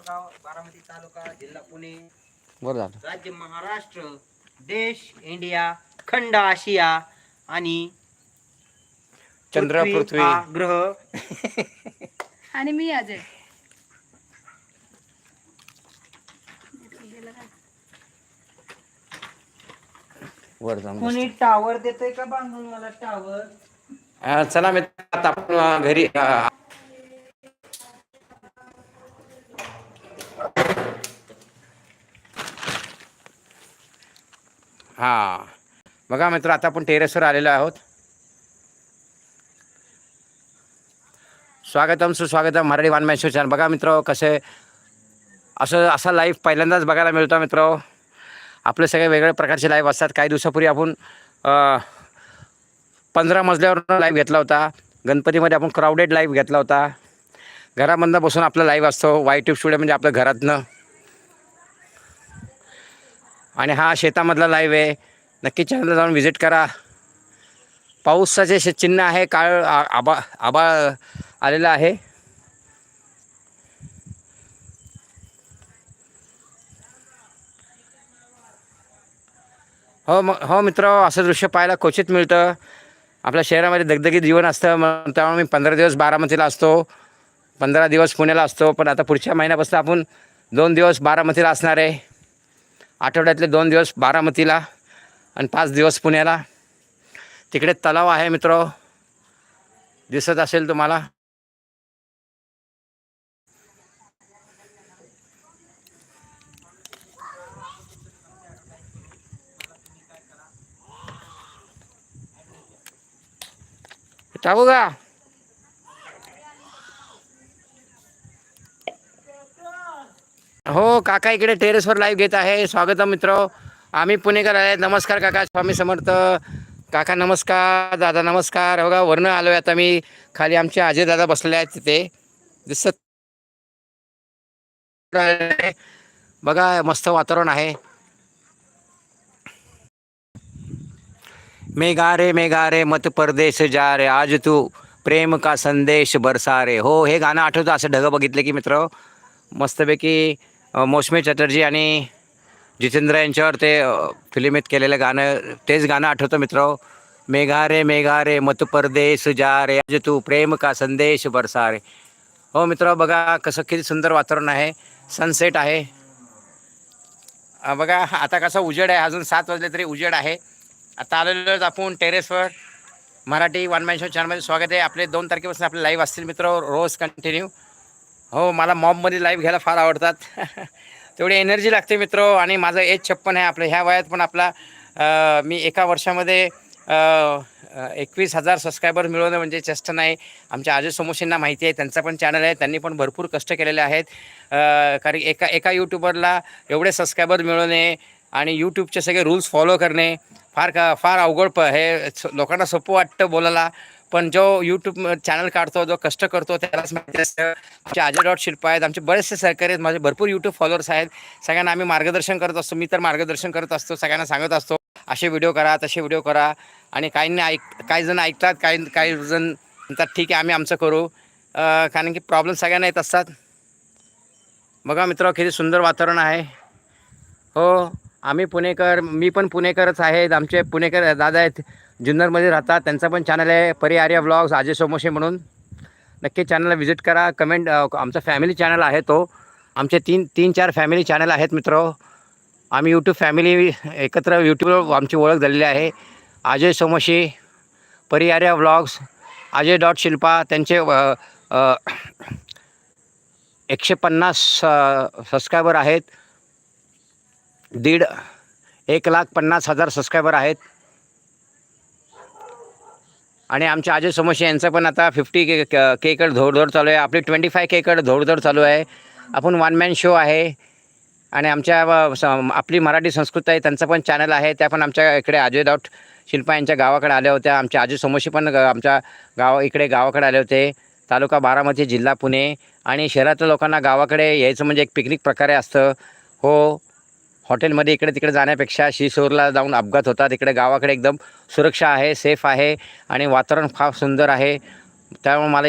बारामती तालुका जिल्हा पुणे. बरं झालं. राज्य महाराष्ट्र देश इंडिया खंड आशिया आणि चंद्र पृथ्वी हा ग्रह. आणि मी अजय वर जाऊन कोणी टावर देतोय का बांधून मला टावर अं, चला मित्र आता आपण अं, घरी अं, हां. बघा मित्र आता आपण टेरेसवर आलेलो आहोत. स्वागतम सुस्वागतम मराठी वान मॅन चॅनल. बघा मित्र कसे असं असा लाईव्ह पहिल्यांदाच बघायला मिळतो मित्र. आपले सगळे वेगळ्या प्रकारचे लाईव्ह असतात. काही दिवसापूर्वी आपण पंधरा मजल्यावर लाईव्ह घेतला होता. गणपतीमध्ये आपण क्राऊडेड लाईव्ह घेतला होता. घरामधनं बसून आपला लाईव्ह असतो. वाय ट्यूब स्टुडिओ म्हणजे आपल्या घरातनं. आणि हा शेतामधला लाईव्ह आहे. नक्की चॅनलला जाऊन व्हिजिट करा. पाऊसाचे शे चिन्ह आहे काळ आबा आबाळ आलेला आहे. हो मग हो मित्र असं दृश्य पाहायला क्वचित मिळतं. आपल्या शहरामध्ये दगदगीत जीवन असतं. मग त्यामुळे मी पंधरा दिवस बारामतीला असतो. पंधरा दिवस पुण्याला असतो. पण आता पुढच्या महिन्यापासून आपण दोन दिवस बारामतीला असणार आहे. आठवड्यातले दोन दिवस बारामतीला आणि पाच दिवस पुण्याला. तिकडे तलाव आहे मित्र. दिसत असेल तुम्हाला. टाकू का? हो काका इकडे टेरेसवर लाईव्ह घेत आहे. स्वागत मित्र. आम्ही पुणेकर आहे. नमस्कार काका स्वामी समर्थ. काका नमस्कार. दादा नमस्कार. हो का आलो आहे आता मी. खाली आमचे अजय दादा बसलेले आहेत तिथे. दिसत बघा मस्त वातावरण आहे. मेघा रे मेघा रे मत परदेश जा रे. आज तू प्रेम का संदेश बरसा रे. हो हे गाणं आठवतं असं ढगं बघितलं की मित्र. मस्तपैकी मौसमी चटर्जी आणि जितेंद्र यांच्यावर ते अ, केलेलं गाणं तेच गाणं आठवतं मित्र मेघा रे मेघा रे मत परदेश जा रे आज तू प्रेम का संदेश बरसा रे. हो मित्र बघा कसं किती सुंदर वातावरण आहे. सनसेट आहे. बघा आता कसा उजेड आहे. अजून सात वाजले तरी उजेड आहे. आता आलेलो आपण टेरेसवर. मराठी वन मॅन शो चॅनलमध्ये स्वागत आहे. आपले दोन तारखेपासून आपले लाईव्ह असतील मित्र रोज कंटिन्यू हो मला मॉबमध्ये लाईव्ह घ्यायला फार आवडतात. तेवढी एनर्जी लागते मित्र. आणि माझं एज छप्पन आहे आपलं. ह्या वयात पण आपला मी एका वर्षामध्ये एकवीस हजार सबस्क्रायबर मिळवणं म्हणजे चेष्टा नाही. आमच्या आजू समोशींना माहिती आहे. त्यांचा पण चॅनल आहे. त्यांनी पण भरपूर कष्ट केलेले आहेत. कारण एका एका यूट्यूबरला एवढे सबस्क्रायबर मिळवणे आणि यूट्यूबचे सगळे रूल्स फॉलो करणे फार का फार अवघड प हे स- लोकांना सोपं वाटतं बोलायला. पण जो यूट्यूब चॅनल काढतो जो कष्ट करतो त्यालाच माहिती असतं आमचे अजय डॉट शिल्पा आहेत आमचे बरेचसे सहकारी आहेत माझे भरपूर यूट्यूब फॉलोअर्स आहेत. सगळ्यांना आम्ही मार्गदर्शन करत असतो मी तर मार्गदर्शन करत असतो सगळ्यांना सांगत असतो असे व्हिडिओ करा तसे व्हिडिओ करा. आणि काहींनी ऐक काही जण ऐकतात काही काही जण म्हणतात ठीक आहे आम्ही आमचं करू. कारण की प्रॉब्लेम सगळ्यांना येत असतात. बघा मित्र किती सुंदर वातावरण आहे. हो. आम्ही पुणेकर मी पण पुणेकरच आहेत आमचे पुणेकर दादा आहेत जुन्नरमध्ये राहतात. त्यांचा पण चॅनल आहे परी आर्या ब्लॉग्स अजय सोमोशे म्हणून. नक्की चॅनलला व्हिजिट करा. कमेंट आमचा फॅमिली चॅनल आहे तो. आमचे तीन तीन चार फॅमिली चॅनल आहेत मित्र. आम्ही यूट्यूब फॅमिली एकत्र यूट्यूबवर आमची ओळख झालेली आहे. अजय सोमोशी परी आर्या ब्लॉग्स अजय डॉट शिल्पा त्यांचे एकशे पन्नास सबस्क्रायबर आहेत. दीड एक लाख पन्नास हजार सबस्क्रायबर आहेत. आणि आमच्या अजय समोसे यांचं पण आता फिफ्टी के केकडे धोडधोड चालू आहे. आपली ट्वेंटी फाय केकडे धोडधोड चालू आहे. आपण वन मॅन शो आहे. आणि आमच्या स- आपली मराठी संस्कृती आहे त्यांचं पण चॅनल आहे. त्या पण आमच्या इकडे अजय डॉट शिल्पा यांच्या गावाकडे आल्या होत्या. आमच्या अजय समोसे पण आमच्या गाव इकडे गावाकडे आले होते. तालुका बारामती जिल्हा पुणे आणि शहरातल्या लोकांना गावाकडे यायचं म्हणजे एक पिकनिक प्रकारे असतं. हो हॉटेलमध्ये इकडे तिकडे जाण्यापेक्षा शिसोरला जाऊन अपघात होतात. इकडे गावाकडे एकदम सुरक्षा आहे सेफ आहे आणि वातावरण फार सुंदर आहे. त्यामुळे मला